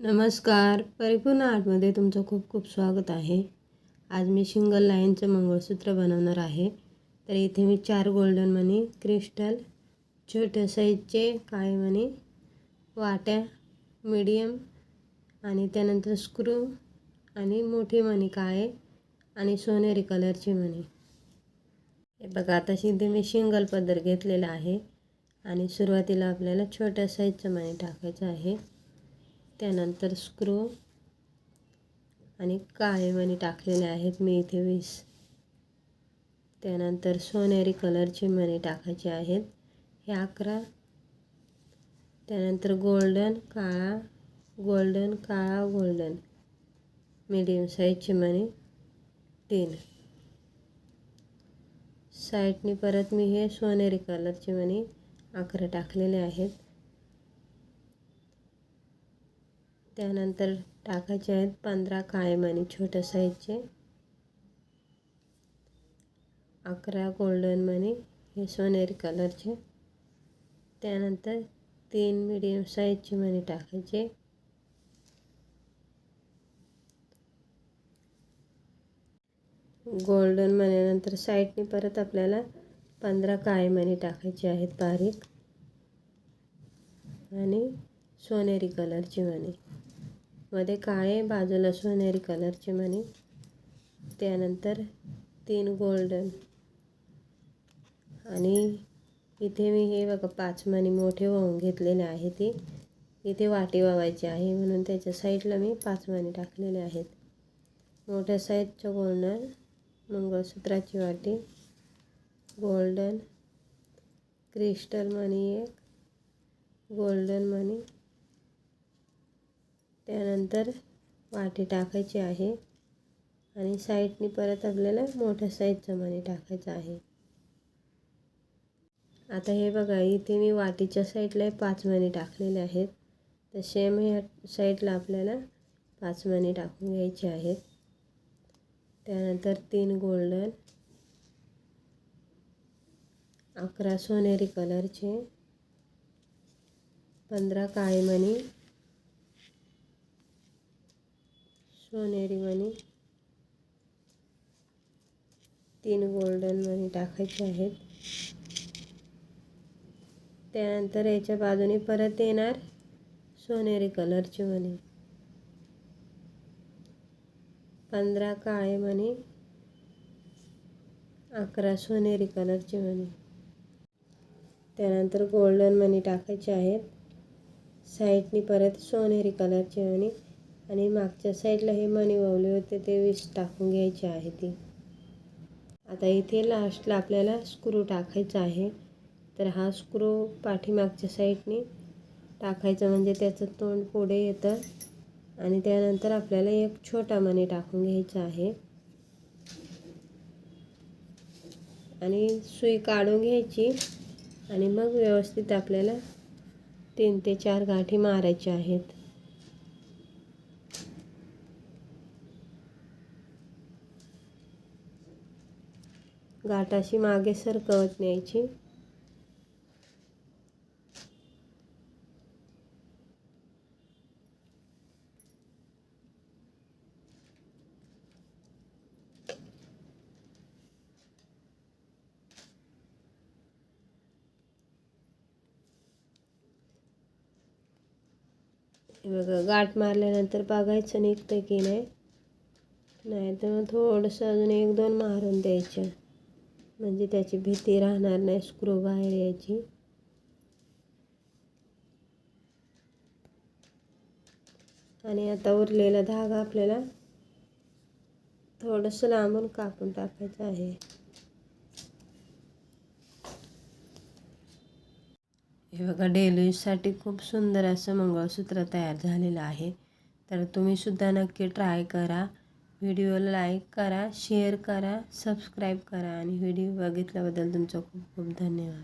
नमस्कार. परिपूर्ण आर्टमध्ये तुमचं खूप खूप स्वागत आहे. आज मी सिंगल लाईनचं मंगळसूत्र बनवणार आहे. तर इथे मी चार गोल्डन मनी क्रिस्टल छोट्या साईजचे काळे मणी वाट्या मीडियम आणि त्यानंतर स्क्रू आणि मोठी मणी काळे आणि सोनेरी कलरची मणी हे बघा आता सिद्धे मी सिंगल पदर घेतलेला आहे आणि सुरुवातीला आपल्याला छोट्या साईजचं मणी टाकायचं आहे. त्यानंतर स्क्रू आणि काळे मणी टाकलेले आहेत. मी इथे वीस. त्यानंतर सोनेरी कलरचे मणी टाकायचे आहेत. हे अकरा. त्यानंतर गोल्डन काळा गोल्डन काळा गोल्डन मीडियम साईजचे मणी तीन. साईडनी परत मी हे सोनेरी कलरचे मणी अकरा टाकलेले आहेत. त्यानंतर टाकायचे आहेत पंधरा काळे मणी छोट्या साईजचे. अकरा गोल्डन मनी हे सोनेरी कलरचे त्यानंतर तीन मिडियम साईजचे मणी टाकायचे. गोल्डन मनीनंतर साईडने परत आपल्याला पंधरा काळे मणी टाकायचे आहेत बारीक. आणि सोनेरी कलरची मणी मध्ये काळे बाजूला सोनेरी कलरचे मणी त्यानंतर तीन गोल्डन आणि इथे मी हे बघा पाच मणी मोठे वाहून घेतलेले आहे ते. इथे वाटी वावायची आहे म्हणून त्याच्या साईडला मी पाच मणी टाकलेले आहेत. मोठ्या साईजचं गोल्डन मंगळसूत्राची वाटी गोल्डन क्रिस्टल मणी एक गोल्डन मणी त्यानंतर वाटी टाकायची आहे आणि साईडनी परत आपल्याला मोठ्या साईजचं मणी टाकायचं आहे. आता हे बघा इथे मी वाटीच्या साईडला पाच मणी टाकलेले आहेत. तर सेम ह्या साईडला आपल्याला पाच मणी टाकून घ्यायचे आहेत. त्यानंतर तीन गोल्डन अकरा सोनेरी कलरचे पंधरा काळेमणी मणी सोनेरी मणी तीन गोल्डन मणी टाकायचे आहेत. त्यानंतर याच्या बाजूने परत येणार सोनेरी कलरची मणी पंधरा काळे मणी अकरा सोनेरी कलरची मणी त्यानंतर गोल्डन मणी टाकायचे आहेत. साईडनी परत सोनेरी कलरची मणी आणि मागच्या साईडला हे मणी ववले होते ते वीस टाकून घ्यायचे आहे ती. आता इथे लास्टला आपल्याला स्क्रू टाकायचा आहे. तर हा स्क्रू पाठीमागच्या साईडने टाकायचा म्हणजे त्याचं तोंड पुढे येतं. आणि त्यानंतर आपल्याला एक छोटा मणी टाकून घ्यायचा आहे. आणि सुई काढून घ्यायची. आणि मग व्यवस्थित आपल्याला तीन ते चार गाठी मारायच्या आहेत. गाठाशी मागे सरकवत न्यायची. बघा गाठ मारल्यानंतर बघायचं निघतं की नाही? नाही तर मग थोडंसं अजून एक दोन मारून द्यायचं. म्हणजे त्याची भीती राहणार नाही स्क्रू बाहेर यायची. आणि आता उरलेला धागा आपल्याला थोडंसं लांबून कापून टाकायचं आहे. हे बघा डेली खूप सुंदर असं मंगळसूत्र तयार झालेलं आहे. तर तुम्हीसुद्धा नक्की ट्राय करा. व्हिडिओला लाईक करा शेअर करा सबस्क्राईब करा आणि व्हिडिओ बघितल्याबद्दल तुमचं खूप खूप धन्यवाद.